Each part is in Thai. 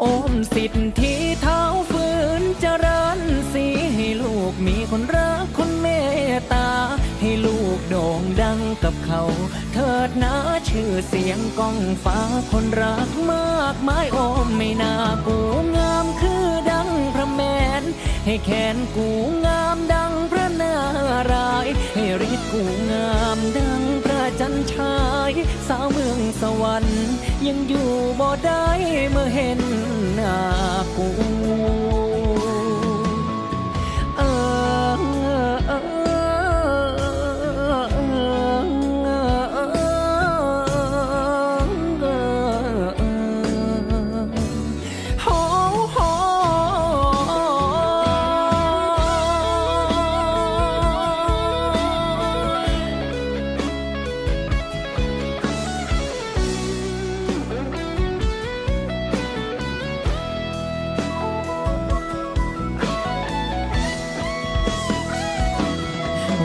โอมสิทธิเท้าฝืนเจริญสีให้ลูกมีคนรักคนเมตตา ให้ลูกโด่งดังกับเขา เถิดนะชื่อเสียงก้องฟ้าคนรักมากมายโอมไม่น่ากูงามคือดังพระแมน ให้แขนกูงามดังพระนาราย ให้ฤทธิ์กูงามดังพระจันทรา สาวเมืองสวรรค์ ยังอยู่บ่ได้เมื่อเห็นหน้ากู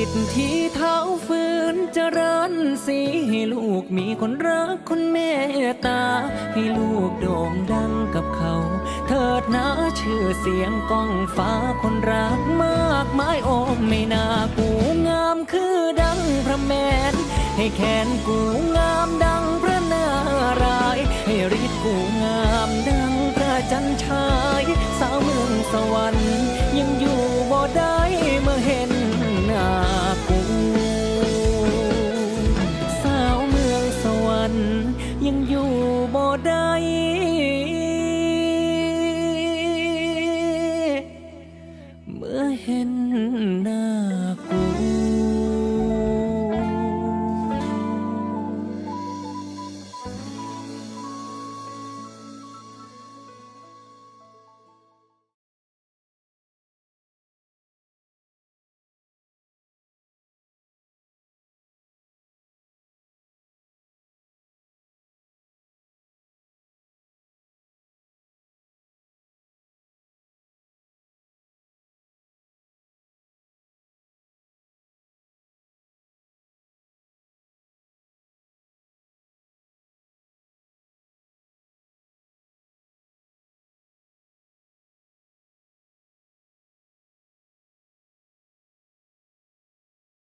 สิทธิเท้าฟื้นเจริญสีให้ลูกมีคนรักคนเมตตา ให้ลูกโด่งดังกับเขา เถิดนะชื่อเสียงก้องฟ้าคนรักมากมายโอ้ไม่น่ากูงามคือดังพระแมน ให้แขนกูงามดังพระนารายให้ริดกูงามดังพระจันทรายสาวเมืองสวรรค์ยังอยู่บ่ได้เมื่อเห็น เห็นหน้ากู